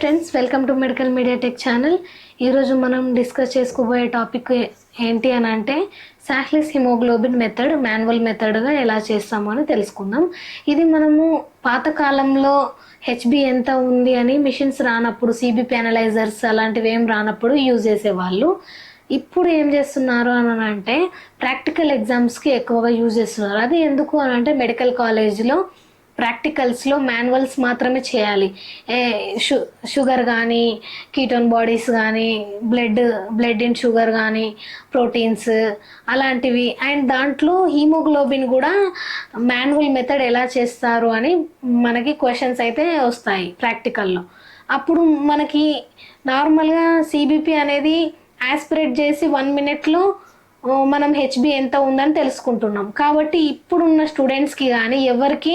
Friends welcome to medical media tech channel ఈరోజు మనం discuss చేసుకోబోయే టాపిక్ ఏంటి అని అంటే సాక్లిస్ హిమోగ్లోబిన్ మెథడ్ మాన్యువల్ మెథడ్గా ఎలా చేస్తామో అని తెలుసుకుందాం. ఇది మనము పాతకాలంలో హెచ్బి ఎంత ఉంది అని మిషన్స్ రానప్పుడు సిబిపి అనలైజర్స్ అలాంటివి ఏం రానప్పుడు యూజ్ చేసేవాళ్ళు. ఇప్పుడు ఏం చేస్తున్నారు అని అంటే ప్రాక్టికల్ ఎగ్జామ్స్కి ఎక్కువగా యూజ్ చేస్తున్నారు. అది ఎందుకు అని అంటే మెడికల్ కాలేజ్లో ప్రాక్టికల్స్లో మాన్యువల్స్ మాత్రమే చేయాలి. ఏ షు షుగర్ కానీ కీటోన్ బాడీస్ కానీ బ్లడ్ బ్లడ్ ఇన్ షుగర్ కానీ ప్రోటీన్స్ అలాంటివి. అండ్ దాంట్లో హీమోగ్లోబిన్ కూడా మాన్యువల్ మెథడ్ ఎలా చేస్తారు అని మనకి క్వశ్చన్స్ అయితే వస్తాయి ప్రాక్టికల్లో అప్పుడు మనకి నార్మల్గా సిబిపి అనేది యాస్పిరేట్ చేసి వన్ మినిట్లో మనం హెచ్బి ఎంత ఉందని తెలుసుకుంటున్నాం. కాబట్టి ఇప్పుడున్న స్టూడెంట్స్కి కానీ ఎవరికి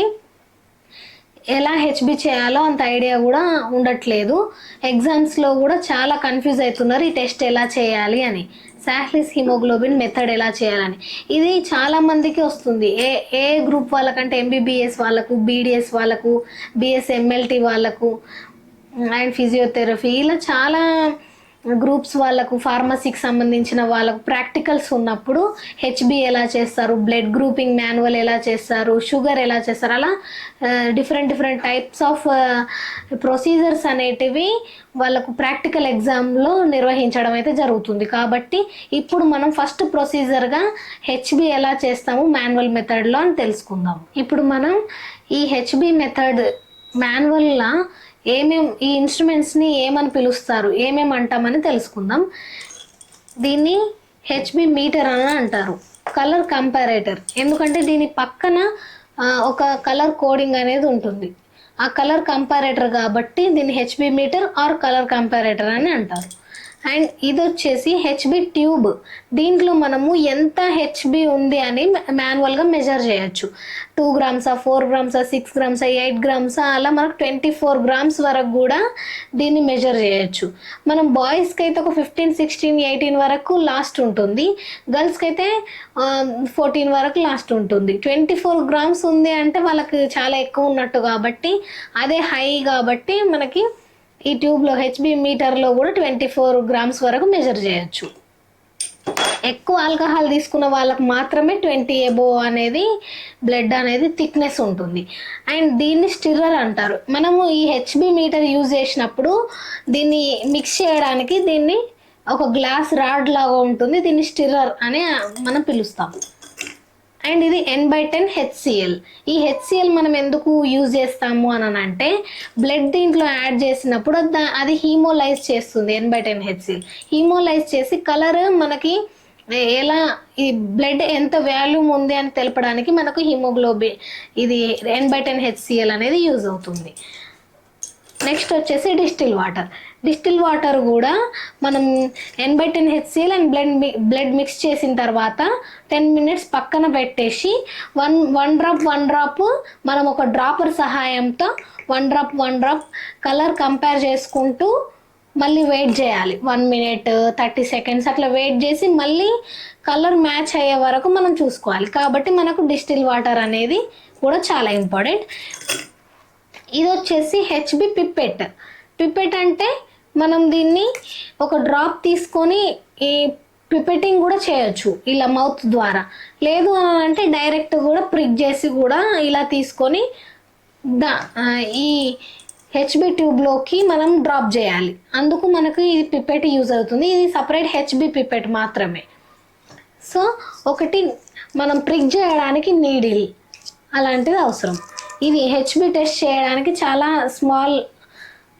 ఎలా హెచ్బి చేయాలో అంత ఐడియా కూడా ఉండట్లేదు. ఎగ్జామ్స్లో కూడా చాలా కన్ఫ్యూజ్ అవుతున్నారు ఈ టెస్ట్ ఎలా చేయాలి అని. శాహ్లిస్ హిమోగ్లోబిన్ మెథడ్ ఎలా చేయాలని. ఇది చాలా మందికి వస్తుంది. ఏ ఏ గ్రూప్ వాళ్ళకంటే ఎంబీబీఎస్ వాళ్ళకు బీడిఎస్ వాళ్ళకు బిఎస్ఎంఎల్టీ వాళ్ళకు అండ్ ఫిజియోథెరపీ ఇలా చాలా గ్రూప్స్ వాళ్ళకు ఫార్మసీకి సంబంధించిన వాళ్ళకు ప్రాక్టికల్స్ ఉన్నప్పుడు హెచ్బి ఎలా చేస్తారు బ్లడ్ గ్రూపింగ్ మాన్యువల్ ఎలా చేస్తారు షుగర్ ఎలా చేస్తారు అలా different different types of procedures అనేటివి వాళ్ళకు ప్రాక్టికల్ ఎగ్జామ్లో నిర్వహించడం అయితే జరుగుతుంది. కాబట్టి ఇప్పుడు మనం ఫస్ట్ ప్రొసీజర్గా హెచ్బి ఎలా చేస్తాము మాన్యువల్ మెథడ్లో అని తెలుసుకుందాం. ఇప్పుడు మనం ఈ హెచ్బి మెథడ్ మాన్యువల్లా ఏమేం ఈ ఇన్స్ట్రుమెంట్స్ని ఏమని పిలుస్తారు ఏమేమి అంటామని తెలుసుకుందాం. దీన్ని హెచ్బి మీటర్ అని అంటారు. కలర్ కంపారేటర్ ఎందుకంటే దీని పక్కన ఒక కలర్ కోడింగ్ అనేది ఉంటుంది. ఆ కలర్ కంపారేటర్ కాబట్టి దీన్ని Hb meter or colour comparator అని అంటారు. అండ్ ఇది వచ్చేసి హెచ్బి ట్యూబ్. దీంట్లో మనము ఎంత హెచ్బి ఉంది అని మాన్యువల్గా మెజర్ చేయొచ్చు. టూ గ్రామ్సా ఫోర్ గ్రామ్సా సిక్స్ గ్రామ్సా ఎయిట్ గ్రామ్సా అలా మనకు ట్వంటీ ఫోర్ గ్రామ్స్ వరకు కూడా దీన్ని మెజర్ చేయొచ్చు. మనం బాయ్స్కి అయితే ఒక ఫిఫ్టీన్ సిక్స్టీన్ ఎయిటీన్ వరకు లాస్ట్ ఉంటుంది. గర్ల్స్కి అయితే ఫోర్టీన్ వరకు లాస్ట్ ఉంటుంది. ట్వంటీ ఫోర్ గ్రామ్స్ ఉంది అంటే వాళ్ళకి చాలా ఎక్కువ ఉన్నట్టు కాబట్టి అదే హై కాబట్టి మనకి ఈ ట్యూబ్లో హెచ్బి మీటర్లో కూడా ట్వంటీ ఫోర్ గ్రామ్స్ వరకు మెజర్ చేయొచ్చు. ఎక్కువ ఆల్కహాల్ తీసుకున్న వాళ్ళకు మాత్రమే ట్వంటీ ఎబో అనేది బ్లడ్ అనేది థిక్నెస్ ఉంటుంది. అండ్ దీన్ని స్టిర్రర్ అంటారు. మనము ఈ హెచ్బి మీటర్ యూజ్ చేసినప్పుడు దీన్ని మిక్స్ చేయడానికి దీన్ని ఒక గ్లాస్ రాడ్ లాగా ఉంటుంది. దీన్ని స్టిర్రర్ అని మనం పిలుస్తాము అండ్ ఇది ఎన్ బై టెన్ హెచ్సిఎల్ ఈ హెచ్సిఎల్ మనం ఎందుకు యూజ్ చేస్తాము అని అంటే బ్లడ్ దీంట్లో యాడ్ చేసినప్పుడు దా- అది హీమోలైజ్ చేస్తుంది N by ten HCl haemolyse చేసి కలర్ మనకి ఎలా ఈ బ్లడ్ ఎంత వాల్యూమ్ ఉంది అని తెలపడానికి మనకు హిమోగ్లోబిన్ ఇది ఎన్ బై టెన్ హెచ్సిఎల్ అనేది యూజ్ అవుతుంది. నెక్స్ట్ వచ్చేసి డిస్టిల్ వాటర్. డిస్టిల్ వాటర్ కూడా మనం N by ten HCl and blood blood mix చేసిన తర్వాత టెన్ మినిట్స్ పక్కన పెట్టేసి one one drop one drop మనం ఒక డ్రాపర్ సహాయంతో one drop one drop colour compare చేసుకుంటూ మళ్ళీ వెయిట్ చేయాలి. వన్ మినిట్ థర్టీ సెకండ్స్ అట్లా వెయిట్ చేసి మళ్ళీ కలర్ మ్యాచ్ అయ్యే వరకు మనం చూసుకోవాలి. కాబట్టి మనకు డిస్టిల్ వాటర్ అనేది కూడా చాలా ఇంపార్టెంట్ ఇది వచ్చేసి హెచ్బి పిప్పెట్ పిప్పెట్ అంటే మనం దీన్ని ఒక డ్రాప్ తీసుకొని ఈ పిపెటింగ్ కూడా చేయొచ్చు ఇలా మౌత్ ద్వారా. లేదు అని అంటే డైరెక్ట్ కూడా ప్రిక్ చేసి కూడా ఇలా తీసుకొని దా ఈ హెచ్బి ట్యూబ్లోకి మనం డ్రాప్ చేయాలి. అందుకు మనకు ఇది పిపెట్ యూజ్ అవుతుంది. ఇది సపరేట్ హెచ్బి పిపెట్ మాత్రమే. సో ఒకటి మనం ప్రిక్ చేయడానికి నీడిల్ అలాంటిది అవసరం. ఇది హెచ్బి టెస్ట్ చేయడానికి చాలా స్మాల్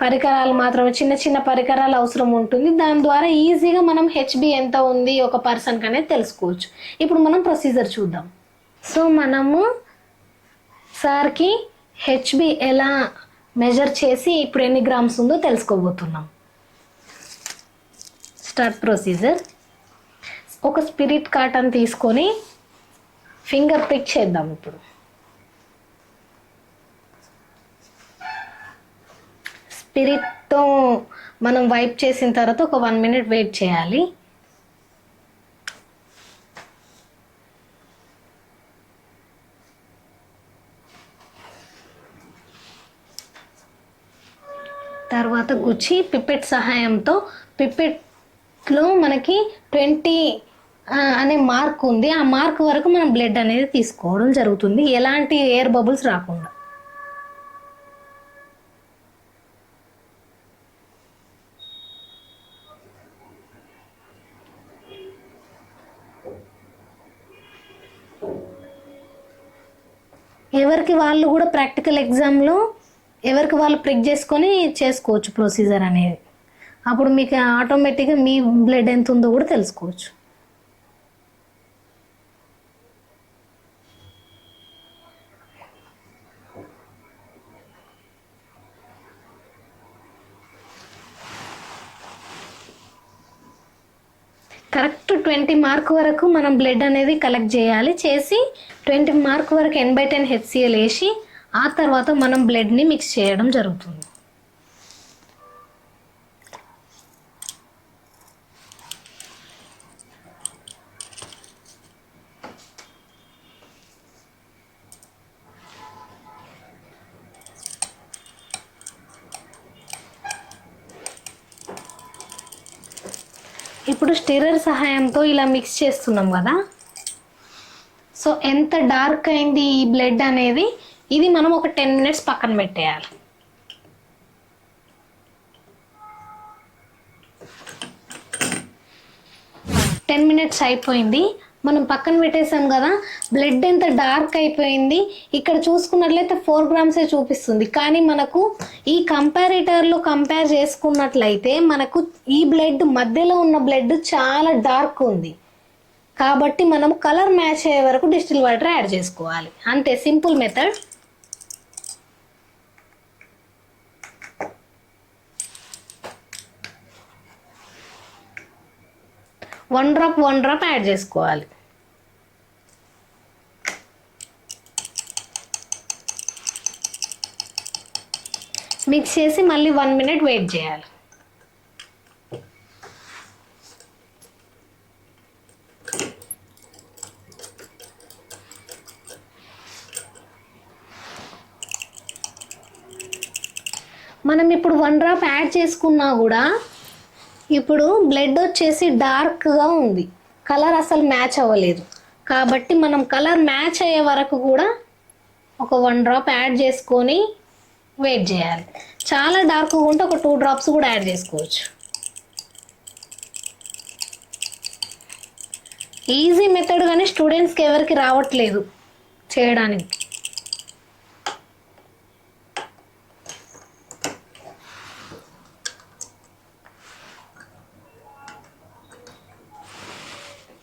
పరికరాలు మాత్రమే చిన్న చిన్న పరికరాలు అవసరం ఉంటుంది. దాని ద్వారా ఈజీగా మనం హెచ్బి ఎంత ఉంది ఒక పర్సన్కి అనేది తెలుసుకోవచ్చు. ఇప్పుడు మనం ప్రొసీజర్ చూద్దాం. సో మనము సార్కి హెచ్బి ఎలా మెజర్ చేసి ఇప్పుడు ఎన్ని గ్రామ్స్ ఉందో తెలుసుకోబోతున్నాం. స్టార్ట్ ప్రొసీజర్ ఒక స్పిరిట్ కాటన్ తీసుకొని ఫింగర్ ప్రిక్ చేద్దాం ఇప్పుడు. స్పిరిట్తో మనం వైప్ చేసిన తర్వాత ఒక వన్ మినిట్ వెయిట్ చేయాలి. తర్వాత గుచ్చి పిప్పెట్ సహాయంతో పిప్పెట్లో మనకి ట్వంటీ అనే మార్క్ ఉంది. ఆ మార్క్ వరకు మనం బ్లడ్ అనేది తీసుకోవడం జరుగుతుంది. ఎలాంటి ఎయిర్ బబుల్స్ రాకుండా. ఎవరికి వాళ్ళు కూడా ప్రాక్టికల్ ఎగ్జామ్లో ఎవరికి వాళ్ళు ప్రిక్ చేసుకొని చేసుకోవచ్చు ప్రొసీజర్ అనేది. అప్పుడు మీకు ఆటోమేటిక్గా మీ బ్లడ్ ఎంత ఉందో కూడా తెలుసుకోవచ్చు. కరెక్ట్ ట్వంటీ మార్క్ వరకు మనం బ్లడ్ అనేది కలెక్ట్ చేయాలి. చేసి ట్వంటీ మార్క్ వరకు ఎన్ బై టెన్ హెచ్సిఎల్ వేసి ఆ తర్వాత మనం బ్లడ్ని మిక్స్ చేయడం జరుగుతుంది. ఇప్పుడు స్టిరర్ సహాయంతో ఇలా మిక్స్ చేస్తున్నాం కదా. సో ఎంత డార్క్ అయింది ఈ బ్లడ్ అనేది ఇది మనం ఒక టెన్ మినిట్స్ పక్కన పెట్టేయాలి. టెన్ మినిట్స్ అయిపోయింది. మనం పక్కన పెట్టేసాం కదా బ్లడ్ ఎంత డార్క్ అయిపోయింది ఇక్కడ చూసుకున్నట్లయితే ఫోర్ గ్రామ్సే చూపిస్తుంది. కానీ మనకు ఈ కంపారిటర్లో కంపేర్ చేసుకున్నట్లయితే మనకు ఈ బ్లడ్ మధ్యలో ఉన్న బ్లడ్ చాలా డార్క్ ఉంది. కాబట్టి మనం కలర్ మ్యాచ్ అయ్యే వరకు డిస్టిల్ వాటర్ యాడ్ చేసుకోవాలి. అంతే simple method one drop one drop add చేసుకోవాలి. మిక్స్ చేసి మళ్ళీ వన్ మినిట్ వెయిట్ చేయాలి. మనం ఇప్పుడు వన్ డ్రాప్ యాడ్ చేసుకున్నా కూడా ఇప్పుడు బ్లడ్ వచ్చేసి డార్క్గా ఉంది. కలర్ అసలు మ్యాచ్ అవ్వలేదు. కాబట్టి మనం కలర్ మ్యాచ్ అయ్యే వరకు కూడా ఒక వన్ డ్రాప్ యాడ్ చేసుకొని వెయిట్ చేయాలి. చాలా డార్క్గా ఉంటే ఒక టూ డ్రాప్స్ కూడా యాడ్ చేసుకోవచ్చు. ఈజీ మెథడ్ కానీ స్టూడెంట్స్కి ఎవరికి రావట్లేదు చేయడానికి.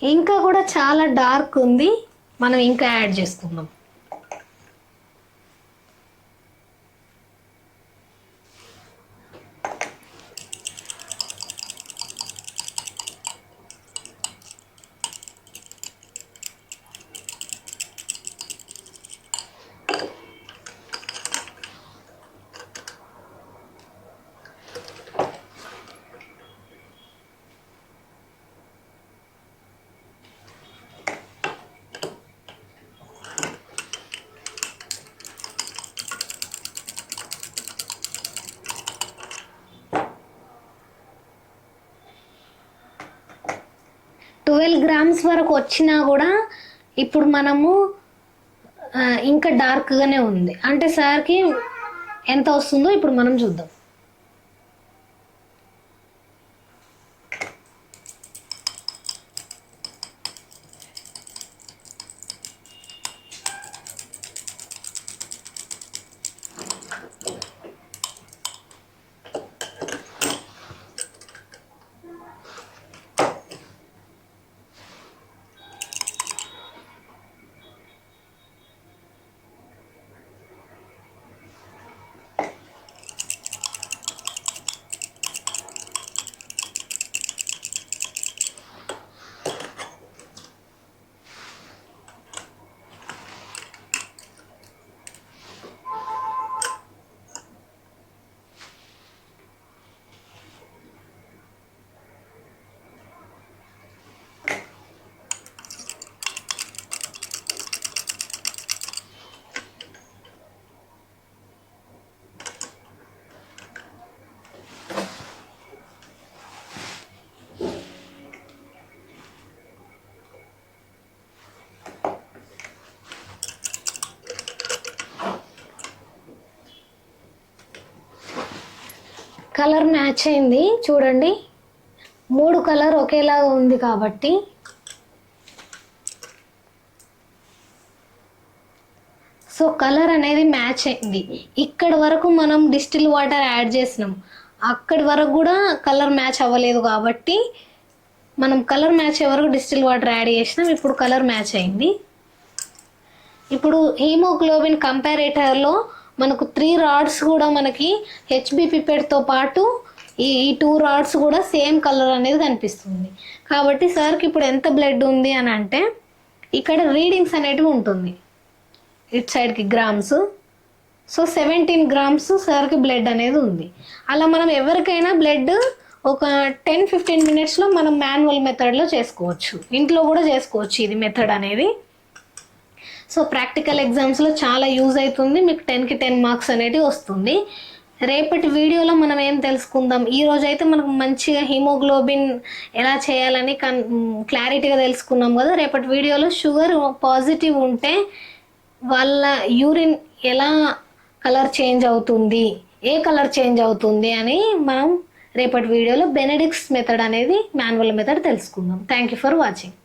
ఇంకా కూడా చాలా డార్క్ ఉంది. మనం ఇంకా యాడ్ చేసుకుందాం. ట్వెల్వ్ గ్రామ్స్ వరకు వచ్చినా కూడా ఇప్పుడు మనము ఇంకా డార్క్గానే ఉంది. అంటే సార్కి ఎంత వస్తుందో ఇప్పుడు మనం చూద్దాం. కలర్ మ్యాచ్ అయింది. చూడండి. మూడు కలర్ ఒకేలాగా ఉంది కాబట్టి. సో కలర్ అనేది మ్యాచ్ అయింది. ఇక్కడ వరకు మనం డిస్టిల్ వాటర్ యాడ్ చేసినాం. అక్కడి వరకు కూడా కలర్ మ్యాచ్ అవ్వలేదు కాబట్టి మనం కలర్ మ్యాచ్ అయ్యే వరకు డిస్టిల్ వాటర్ యాడ్ చేసినాం. ఇప్పుడు కలర్ మ్యాచ్ అయింది. ఇప్పుడు హీమోగ్లోబిన్ కంపారేటర్లో మనకు త్రీ రాడ్స్ కూడా మనకి హెచ్బి పిపెట్తో పాటు ఈ ఈ టూ రాడ్స్ కూడా సేమ్ కలర్ అనేది కనిపిస్తుంది. కాబట్టి సార్కి ఇప్పుడు ఎంత బ్లడ్ ఉంది అని అంటే ఇక్కడ రీడింగ్స్ అనేటివి ఉంటుంది. ఇట్ సైడ్కి గ్రామ్స్ సో సెవెంటీన్ గ్రామ్స్ సార్కి బ్లడ్ అనేది ఉంది. అలా మనం ఎవరికైనా బ్లడ్ ఒక టెన్ ఫిఫ్టీన్ మినిట్స్లో మనం మాన్యువల్ మెథడ్లో చేసుకోవచ్చు. ఇంట్లో కూడా చేసుకోవచ్చు ఇది మెథడ్ అనేది. సో ప్రాక్టికల్ ఎగ్జామ్స్లో చాలా యూజ్ అవుతుంది. మీకు టెన్కి టెన్ మార్క్స్ అనేది వస్తుంది. రేపటి వీడియోలో మనం ఏం తెలుసుకుందాం? ఈ రోజు అయితే మనకు మంచిగా హిమోగ్లోబిన్ ఎలా చేయాలని కన్ క్లారిటీగా తెలుసుకున్నాం కదా. రేపటి వీడియోలో షుగర్ పాజిటివ్ ఉంటే వాళ్ళ యూరిన్ ఎలా కలర్ చేంజ్ అవుతుంది? ఏ కలర్ చేంజ్ అవుతుంది అని మనం రేపటి వీడియోలో బెనెడిక్స్ మెథడ్ అనేది మాన్యువల్ మెథడ్ తెలుసుకుందాం. Thank you for watching.